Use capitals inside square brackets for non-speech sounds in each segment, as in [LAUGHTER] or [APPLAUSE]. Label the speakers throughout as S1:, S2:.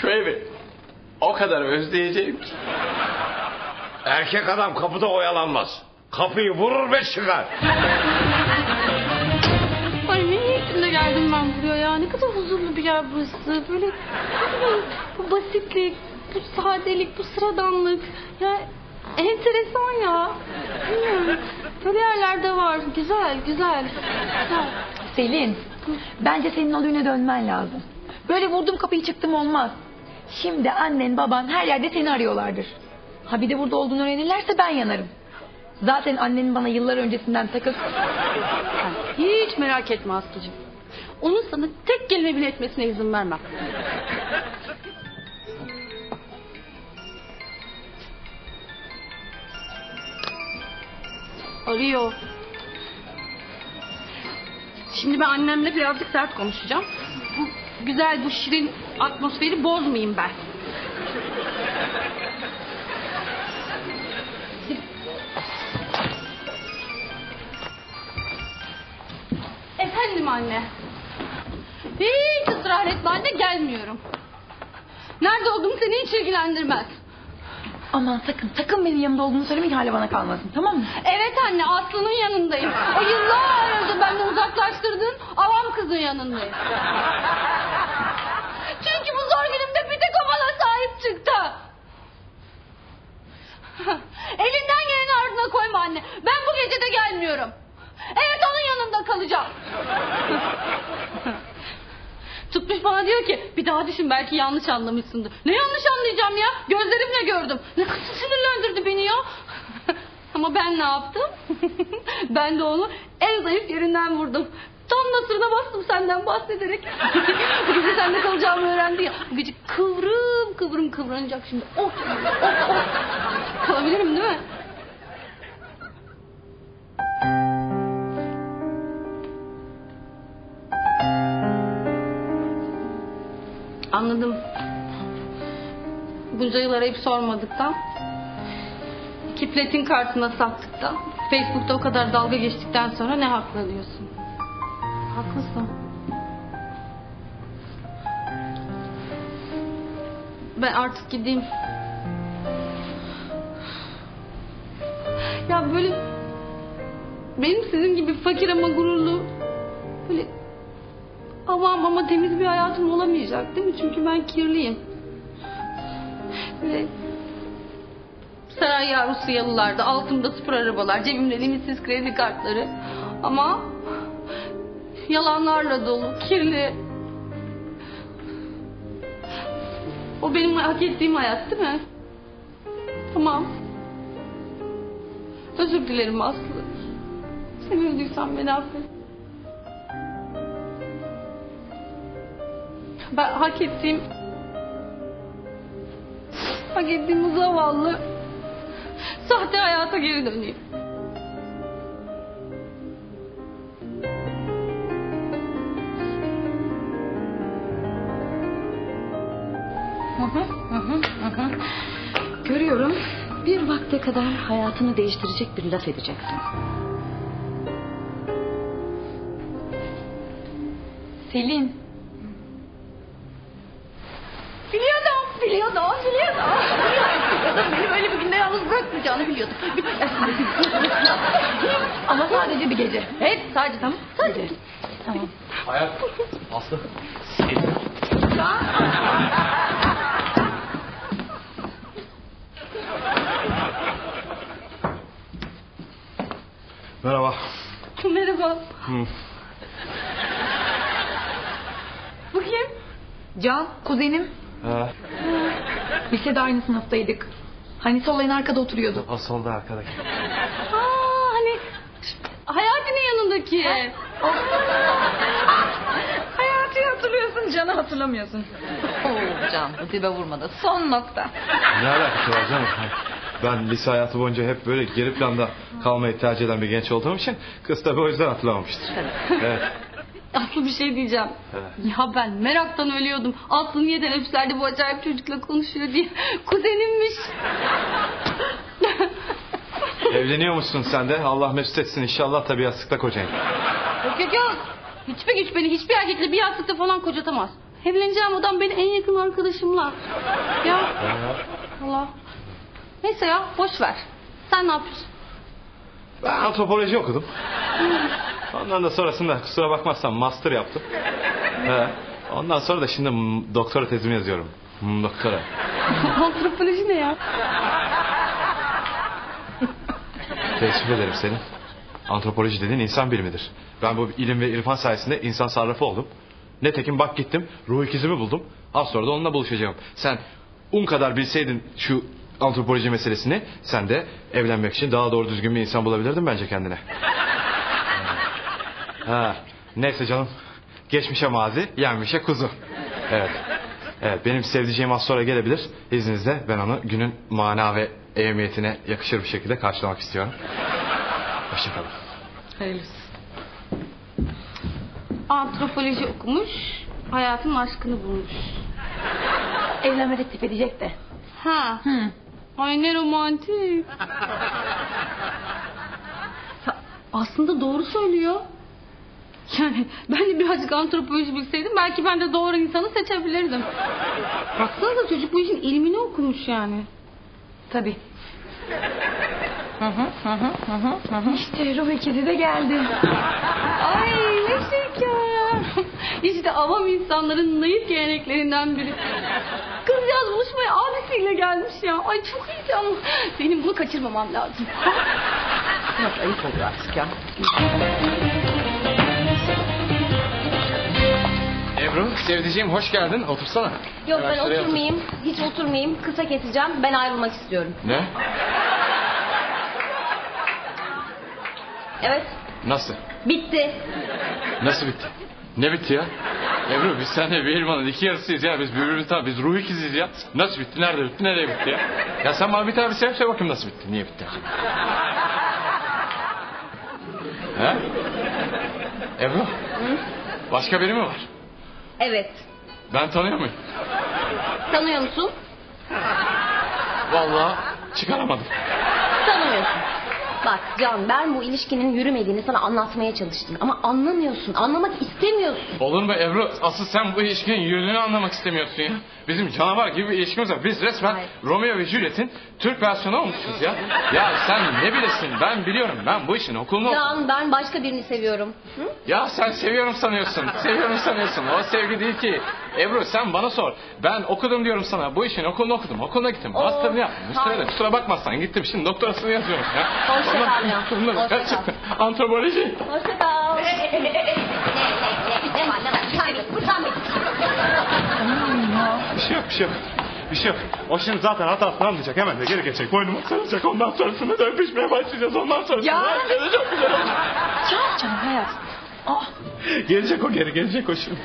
S1: Şu evi o kadar özleyeceğim ki.
S2: Erkek adam kapıda oyalanmaz. Kapıyı vurur ve çıkar.
S3: Ay ne niyetimle geldim ben buraya ya. Ne kadar huzurlu bir yer burası. Böyle bu basitlik, bu sadelik, bu sıradanlık. Ya enteresan ya. Bilmiyorum. Böyle yerlerde var. Güzel, güzel. Güzel.
S4: Selin, bence senin o düğüne dönmen lazım. Böyle vurdum kapıyı çıktım olmaz. Şimdi annen baban her yerde seni arıyorlardır. Ha bir de burada olduğunu öğrenirlerse ben yanarım. Zaten annenin bana yıllar öncesinden takıp...
S3: Hiç merak etme Aslı'cığım. Onun sana tek kelime bile etmesine izin vermem. Arıyor. Şimdi ben annemle birazcık sert konuşacağım. Güzel, bu şirin atmosferi bozmayayım ben. Efendim anne. Hiç ısrar etme anne gelmiyorum. Nerede olduğum seni hiç ilgilendirmez.
S4: Aman sakın sakın benim yanımda olduğunu söyleme ihale bana kalmasın tamam mı?
S3: Evet anne Aslı'nın yanındayım. O yıllardır benden uzaklaştırdığın avam kızın yanındayım. Çünkü bu zor günümde bir tek o bana sahip çıktı. Elinden geleni ardına koyma anne. Ben bu gece de gelmiyorum. Evet onun yanında kalacağım. Bana diyor ki bir daha düşün belki yanlış anlamışsındır. Ne yanlış anlayacağım ya? Gözlerimle gördüm. Ne kadar sinirlendirdi beni ya. [LAUGHS] Ama ben ne yaptım? [LAUGHS] ben de onu en zayıf yerinden vurdum. Tam da sırına bastım senden bahsederek. [LAUGHS] Bu gece sende kalacağımı öğrendi ya. Bu gece kıvrım kıvrım kıvranacak şimdi. Oh, oh, oh. Kalabilirim değil mi? Anladım. Bunca yıl arayıp sormadıktan, iki platin kartına sattıktan, Facebook'ta o kadar dalga geçtikten sonra ne haklı diyorsun? Haklısın. Ben artık gideyim. Ya böyle benim sizin gibi fakir ama gururlu böyle avam ama temiz bir hayatım olamayacak değil mi? Çünkü ben kirliyim. Böyle saray yavrusu yalılarda, altımda spor arabalar, cebimde limitsiz kredi kartları. Ama yalanlarla dolu, kirli. O benim hak ettiğim hayat değil mi? Tamam. Özür dilerim Aslı. Seni üzdüysem beni affet. Ben hak ettiğim hak ettiğim bu zavallı sahte hayata geri döneyim.
S4: Hı, hı hı. Görüyorum. Bir vakte kadar hayatını değiştirecek bir laf edeceksin. Selin.
S3: Biliyordum, biliyordum, biliyordum. Biliyordum, beni böyle bir günde yalnız bırakmayacağını biliyordum.
S4: Ama sadece bir gece.
S3: Evet, sadece tamam. Sadece.
S4: Tamam.
S1: Hayat. Aslı.
S2: Merhaba.
S3: Merhaba.
S2: Hı.
S3: Bu kim?
S4: Can, kuzenim.
S2: Ha,
S4: Lisede aynı sınıftaydık. Hani sol en arkada oturuyordu.
S2: o solda arkadaki. [LAUGHS]
S3: Aa, hani Hayati'nin yanındaki. [LAUGHS]
S4: Hayatı hatırlıyorsun, Can'ı hatırlamıyorsun. Oo Can, bu dibe vurmadı. Son nokta.
S2: Ne alakası var canım? Ben lise hayatı boyunca hep böyle geri planda kalmayı tercih eden bir genç olduğum için kız tabii o yüzden hatırlamamıştır. Evet.
S3: Aslı bir şey diyeceğim.
S2: Evet.
S3: Ya ben meraktan ölüyordum. Aslı niye teneffüslerde bu acayip çocukla konuşuyor diye. [LAUGHS] Kuzenimmiş. [LAUGHS]
S2: Evleniyormuşsun sen de. Allah mesut etsin inşallah tabii yastıkta kocan.
S3: Yok yok yok. Hiçbir güç beni hiçbir erkekle bir yastıkta falan kocatamaz. Evleneceğim adam benim en yakın arkadaşımla. Ya Allah. Neyse ya boş ver. Sen ne yapıyorsun?
S2: Ben antropoloji okudum. Ondan da sonrasında kusura bakmazsan master yaptım. He. Ondan sonra da şimdi doktora tezimi yazıyorum. Doktora. [LAUGHS]
S3: Antropoloji ne ya?
S2: Teessüf ederim senin. Antropoloji dediğin insan bilimidir. Ben bu ilim ve irfan sayesinde insan sarrafı oldum. Netekim bak gittim ruh ikizimi buldum. Az sonra da onunla buluşacağım. Sen un kadar bilseydin şu antropoloji meselesini sen de evlenmek için daha doğru düzgün bir insan bulabilirdin bence kendine. Ha, neyse canım. Geçmişe mazi, yenmişe kuzu. Evet. Evet, benim sevdiceğim az sonra gelebilir. İzninizle ben onu günün mana ve ehemmiyetine yakışır bir şekilde karşılamak istiyorum. Hoşçakalın.
S3: Hayırlısı. Antropoloji okumuş, hayatın aşkını bulmuş.
S4: Evlenme teklif edecek de.
S3: Ha.
S4: Hı.
S3: Ay ne romantik. Aslında doğru söylüyor. Yani ben de birazcık antropoloji bilseydim belki ben de doğru insanı seçebilirdim. Baksanıza çocuk bu işin ilmini okumuş yani.
S4: Tabii. İşte ruh ikizi de geldi.
S3: Ay ne şeker. İşte avam insanların naif geleneklerinden biri. Kızcağız buluşmaya abisiyle gelmiş ya. Ay çok heyecanlı. Benim bunu kaçırmamam lazım.
S4: Yok ayıp oluyor artık ya.
S1: Ebru sevdiceğim hoş geldin. Otursana.
S5: Yok
S1: Hemen
S5: ben
S1: şuraya
S5: oturmayayım. Hiç oturmayayım. Kısa keseceğim. Ben ayrılmak istiyorum.
S1: otur. Ne?
S5: Evet.
S1: Nasıl?
S5: Bitti.
S1: Nasıl bitti? Ne bitti ya? Ebru biz seninle bir elmanın iki yarısıyız ya. Biz birbirimiz tabi biz ruh ikiziyiz ya. Nasıl bitti? Nerede bitti? Nereye bitti ya? Ya sen bana bir tane bir sebep söyle bakayım nasıl bitti? Niye bitti? He? Ebru? Başka biri mi var?
S5: Evet.
S1: Ben tanıyor muyum?
S5: Tanıyor musun?
S1: Vallahi çıkaramadım.
S5: Tanımıyorsun. Bak Can ben bu ilişkinin yürümediğini sana anlatmaya çalıştım. Ama anlamıyorsun. Anlamak istemiyorsun.
S1: Olur mu Ebru? Asıl sen bu ilişkinin yönünü anlamak istemiyorsun ya. Bizim canavar gibi bir ilişkimiz var. Biz resmen
S5: Hayır.
S1: Romeo ve Juliet'in Türk versiyonu olmuşuz ya. Ya sen ne bilirsin ben biliyorum. Ben bu işin okulunu.
S5: Can ben başka birini seviyorum. Hı?
S1: Ya sen seviyorum sanıyorsun. Seviyorum sanıyorsun. O sevgi değil ki. Ebru sen bana sor. Ben okudum diyorum sana. Bu işin okulunu okudum. Okuluna gittim.
S5: Oo,
S1: Master'ını yaptım.
S5: Hayır.
S1: kusura bakmazsan gittim. Şimdi doktorasını yazıyorum ya.
S5: Hoşça
S1: Ondan-
S5: kal ya.
S1: Bunlar
S5: Hoşça.
S1: Gerçekten antropoloji.
S5: Hoşça kal. ne, ne, ne, ne var ne var? Saygı, utanmayın.
S2: Bir şey yok, bir şey yok. Bir şey yok. O şimdi zaten hatasını anlayacak. Hemen de geri geçecek. Boynuma sarılacak. Ondan sonrasında da öpüşmeye başlayacağız. Ondan sonrasında
S4: Ya.
S2: her şey de çok güzel olacak.
S4: Can canım hayat. Ah,
S2: Gelecek o geri, gelecek o şimdi.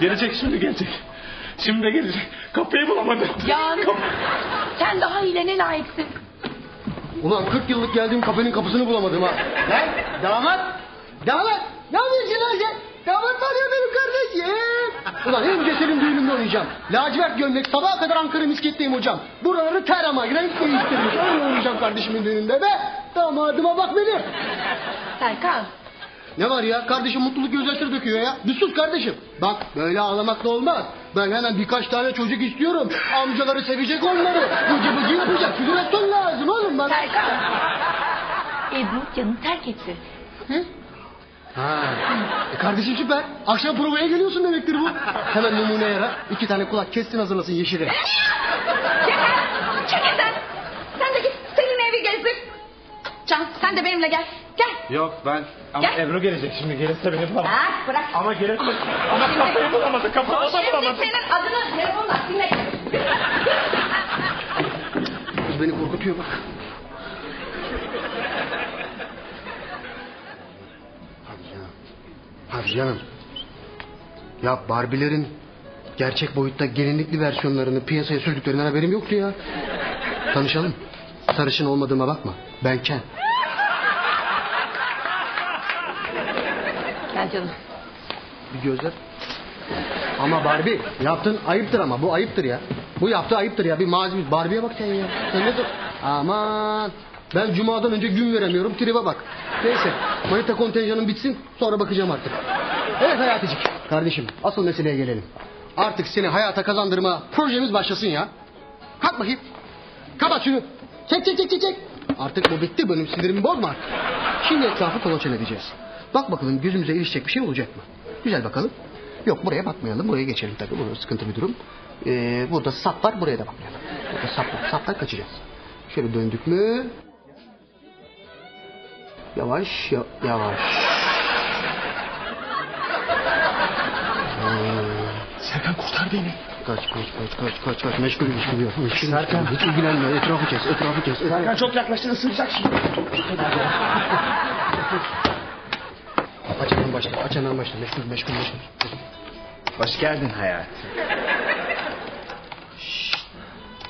S2: Gelecek şimdi gelecek. Şimdi de gelecek. Kapıyı bulamadı.
S4: Can. Sen daha iyilerine layıksın.
S6: Ulan 40 yıllık geldiğim kafenin kapısını bulamadım ha. Lan damat. Damat. Ne yapıyorsun lan sen? Damat var ya benim kardeşim. Ulan önce senin düğününde oynayacağım. Lacivert gömlek sabaha kadar Ankara misketteyim hocam. Buraları ter ama renk değiştirmiş. Öyle oynayacağım kardeşimin düğününde be. Damadıma bak benim.
S4: Serkan.
S6: Ne var ya? Kardeşim mutluluk gözyaşları döküyor ya. Bir sus kardeşim. Bak böyle ağlamakla olmaz. Ben hemen birkaç tane çocuk istiyorum. Amcaları sevecek onları. Bıcı bıcı yapacak. Figürasyon lazım oğlum bana.
S4: Serkan. Ebru canını terk etti.
S6: Ha. E kardeşim süper. Akşam provaya geliyorsun demektir bu. Hemen numune yara. iki tane kulak kessin hazırlasın yeşile.
S4: Çekil sen. Sen de git senin evi gezdir. Can sen de benimle gel. Gel.
S2: Yok ben... Ama
S4: Gel.
S2: Ebru gelecek şimdi. Gelirse beni bulamaz.
S4: Bırak bırak.
S2: Ama gelirse... Ama kapıyı bulamadı. Kapıyı da
S4: Şimdi
S2: bulamadı.
S4: senin adını telefonla dinle.
S6: Kız beni korkutuyor bak. Hadi canım. Hadi canım. Ya Barbie'lerin gerçek boyutta gelinlikli versiyonlarını piyasaya sürdüklerinden haberim yoktu ya. Tanışalım. Sarışın olmadığıma bakma. Ben Ken.
S4: Gel canım.
S6: Bir gözler. Ama Barbie yaptın ayıptır ama bu ayıptır ya. Bu yaptığı ayıptır ya bir malzeme. Barbie'ye bak sen ya. Sen ne? Aman. Ben cumadan önce gün veremiyorum tribe bak. Neyse manita kontenjanım bitsin sonra bakacağım artık. Evet Hayaticik kardeşim asıl meseleye gelelim. Artık seni hayata kazandırma projemiz başlasın ya. Kalk bakayım. Kapat şunu. Çek çek çek çek. Artık bu bitti benim sinirimi bozma. Şimdi etrafı kolaçan edeceğiz. Bak bakalım gözümüze ilişecek bir şey olacak mı? Güzel bakalım. Yok buraya bakmayalım. Buraya geçelim tabii. Bu sıkıntı bir durum. Ee, burada sap var. Buraya da bakmayalım. Burada sap var. Saplar kaçacağız. Şöyle döndük mü? Yavaş ya- yavaş.
S7: Serkan kurtar beni.
S6: Kaç kaç kaç kaç kaç kaç meşgul meşgul yok. Meşgul Serkan. Hiç ilgilenme etrafı kes etrafı kes. Serkan
S7: çok yaklaştın ısıracak şimdi. [LAUGHS]
S6: Aç hemen başla aç hemen başla meşgul meşgul meşgul.
S8: Hoş geldin hayat.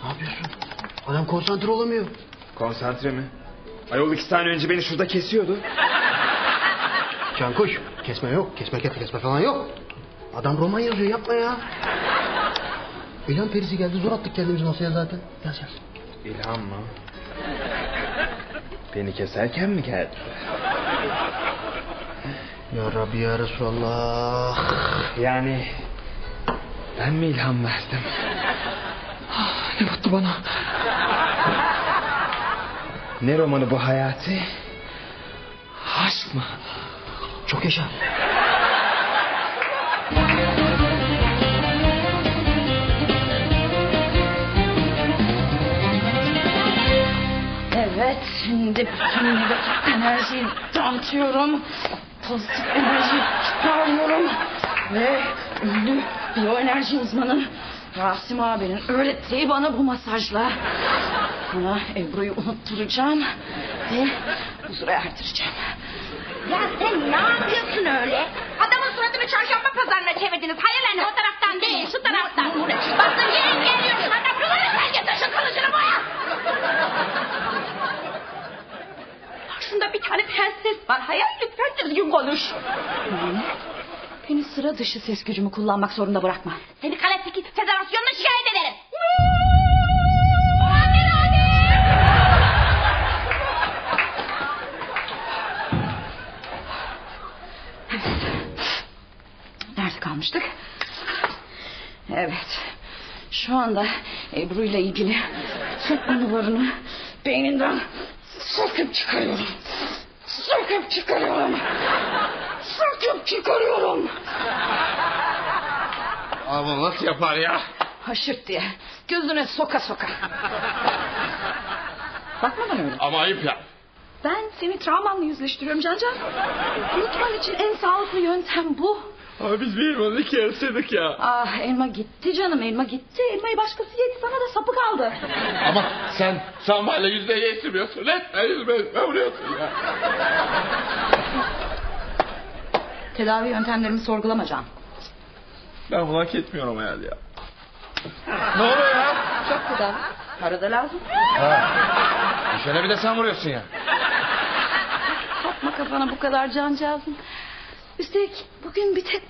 S6: Ne yapıyorsun? Adam konsantre olamıyor.
S8: Konsantre mi? Ayol iki saniye önce beni şurada kesiyordu.
S6: Cankuş kesme yok kesme kesme kesme falan yok. Adam roman yazıyor yapma ya. İlhan perisi geldi zor attık kendimizi masaya zaten. Yaz yaz.
S8: İlham mı? Beni keserken mi geldi?
S6: Ya Rabbi ya Resulallah.
S8: Yani ben mi ilham verdim? Ah, ne mutlu bana. Ne romanı bu hayati? Aşk mı?
S6: Çok yaşa.
S9: Evet şimdi bütün negatif enerjiyi dağıtıyorum. Pozitif enerjiyi çıkarıyorum. Ve ünlü biyoenerji uzmanı Rasim abinin öğrettiği bana bu masajla sana Ebru'yu unutturacağım ve huzura erdireceğim.
S5: Ya sen ne yapıyorsun öyle? Adamın suratını çarşamba pazarına çevirdiniz. Hayır lan o taraftan değil şu taraftan. Baktın yine geliyorsun. Adam kılıcı sen getir şu kılıcını boya. Karşında bir tane prenses var. Hayal lütfen düzgün konuş.
S9: Beni sıra dışı ses gücümü kullanmak zorunda bırakma.
S5: Seni Kaletteki Federasyonu'na şikayet ederim.
S9: Nerede kalmıştık? Evet. Şu anda Ebru ile ilgili tüm anılarını beyninden söküp çıkarıyorum. Söküp çıkarıyorum. Söküp çıkarıyorum.
S2: Ama nasıl yapar ya?
S9: Haşırt diye. Gözüne soka soka. Bakma bana öyle.
S2: Ama ayıp ya.
S9: Ben seni travmanla yüzleştiriyorum Cancan. Unutman için en sağlıklı yöntem bu.
S2: Abi biz bir elmanın iki yarısıydık ya.
S9: Ah elma gitti canım elma gitti. Elmayı başkası yedi sana da sapı kaldı.
S2: Ama sen Sama'yla yüzde geçirmiyorsun. Resmen yüzme vuruyorsun ya.
S9: Tedavi yöntemlerimi sorgulama Can.
S2: Ben bunu hak etmiyorum herhalde ya. ne oluyor ya?
S9: Çok tedavi. Arada lazım.
S2: Şöyle bir de sen vuruyorsun ya.
S9: Takma kafana bu kadar cancağızım. Üstelik bugün bir tek